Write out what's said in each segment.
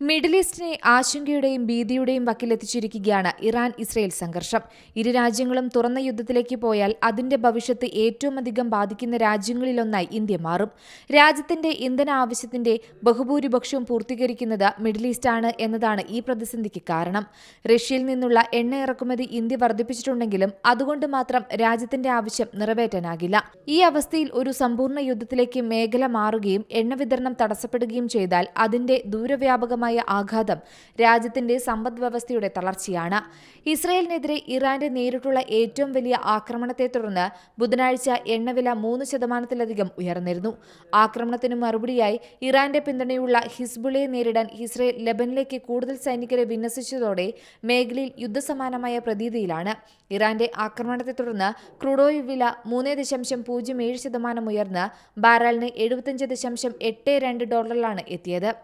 Middle ഈസ്റ്റിനെ ആശങ്കയുടെയും ഭീതിയുടെയും വക്കിലെത്തിച്ചിരിക്കുകയാണ് ഇറാൻ ഇസ്രയേൽ സംഘർഷം. ഇരു രാജ്യങ്ങളും തുറന്ന യുദ്ധത്തിലേക്ക് പോയാൽ അതിന്റെ ഭവിഷ്യത്ത് ഏറ്റവും അധികം ബാധിക്കുന്ന രാജ്യങ്ങളിലൊന്നായി ഇന്ത്യ മാറും. രാജ്യത്തിന്റെ ഇന്ധന ആവശ്യത്തിന്റെ ബഹുഭൂരിപക്ഷവും പൂർത്തീകരിക്കുന്നത് മിഡിൽ ആണ് എന്നതാണ് ഈ പ്രതിസന്ധിക്ക് കാരണം. റഷ്യയിൽ നിന്നുള്ള എണ്ണ ഇറക്കുമതി ഇന്ത്യ വർദ്ധിപ്പിച്ചിട്ടുണ്ടെങ്കിലും അതുകൊണ്ട് മാത്രം രാജ്യത്തിന്റെ ആവശ്യം നിറവേറ്റാനാകില്ല. ഈ അവസ്ഥയിൽ ഒരു സമ്പൂർണ യുദ്ധത്തിലേക്ക് മേഖല മാറുകയും എണ്ണ വിതരണം തടസ്സപ്പെടുകയും ചെയ്താൽ അതിന്റെ ദൂരവ്യാപകമായ ആഘാതം രാജ്യത്തിന്റെ സമ്പദ് വ്യവസ്ഥയുടെ തളർച്ചയാണ്. ഇസ്രയേലിനെതിരെ ഇറാന്റെ നേരിട്ടുള്ള ഏറ്റവും വലിയ ആക്രമണത്തെ തുടർന്ന് ബുധനാഴ്ച എണ്ണവില മൂന്ന് ശതമാനത്തിലധികം ഉയർന്നിരുന്നു. ആക്രമണത്തിന് മറുപടിയായി ഇറാന്റെ പിന്തുണയുള്ള ഹിസ്ബുളയെ നേരിടാൻ ഇസ്രയേൽ ലെബനിലേക്ക് കൂടുതൽ സൈനികരെ വിന്യസിച്ചതോടെ മേഖലയിൽ യുദ്ധസമാനമായ പ്രതീതിയിലാണ്. ഇറാന്റെ ആക്രമണത്തെ തുടർന്ന് ക്രൂഡോയിൽ വില മൂന്ന് ദശാംശം പൂജ്യം ഏഴ് ശതമാനം ഉയർന്ന് ബാരലിന് എഴുപത്തിയഞ്ച് ദശാംശം എട്ട് രണ്ട് ഡോളറിലാണ് എത്തിയത്.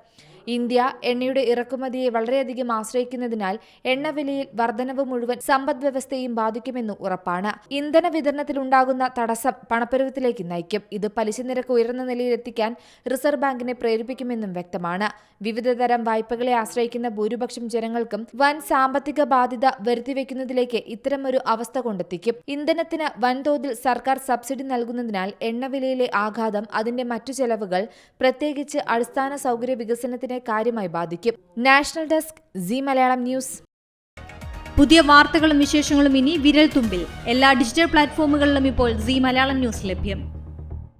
ഇന്ത്യ എണ്ണയുടെ ഇറക്കുമതിയെ വളരെയധികം ആശ്രയിക്കുന്നതിനാൽ എണ്ണവിലയിൽ വർധനവ് മുഴുവൻ സമ്പദ് വ്യവസ്ഥയെയും ബാധിക്കുമെന്ന് ഉറപ്പാണ്. ഇന്ധന വിതരണത്തിലുണ്ടാകുന്ന തടസ്സം പണപ്പെരുവത്തിലേക്ക് നയിക്കും. ഇത് പലിശ നിരക്ക് ഉയർന്ന നിലയിലെത്തിക്കാൻ റിസർവ് ബാങ്കിനെ പ്രേരിപ്പിക്കുമെന്നും വ്യക്തമാണ്. വിവിധതരം വായ്പകളെ ആശ്രയിക്കുന്ന ഭൂരിപക്ഷം ജനങ്ങൾക്കും വൻ സാമ്പത്തിക ബാധ്യത വരുത്തിവെക്കുന്നതിലേക്ക് ഇത്തരമൊരു അവസ്ഥ കൊണ്ടെത്തിക്കും. ഇന്ധനത്തിന് വൻതോതിൽ സർക്കാർ സബ്സിഡി നൽകുന്നതിനാൽ എണ്ണവിലയിലെ ആഘാതം അതിന്റെ മറ്റു ചെലവുകൾ പ്രത്യേകിച്ച് അടിസ്ഥാന സൗകര്യ വികസനത്തിനെ കാര്യമായി ബാധിക്കും. National desk C Malayalam news. പുതിയ വാർത്തകളും വിശേഷങ്ങളും ഇനി വിരൽ തുമ്പിൽ എല്ലാ ഡിജിറ്റൽ പ്ലാറ്റ്ഫോമുകളിലും ഇപ്പോൾ സി മലയാളം ന്യൂസ് ലഭ്യം.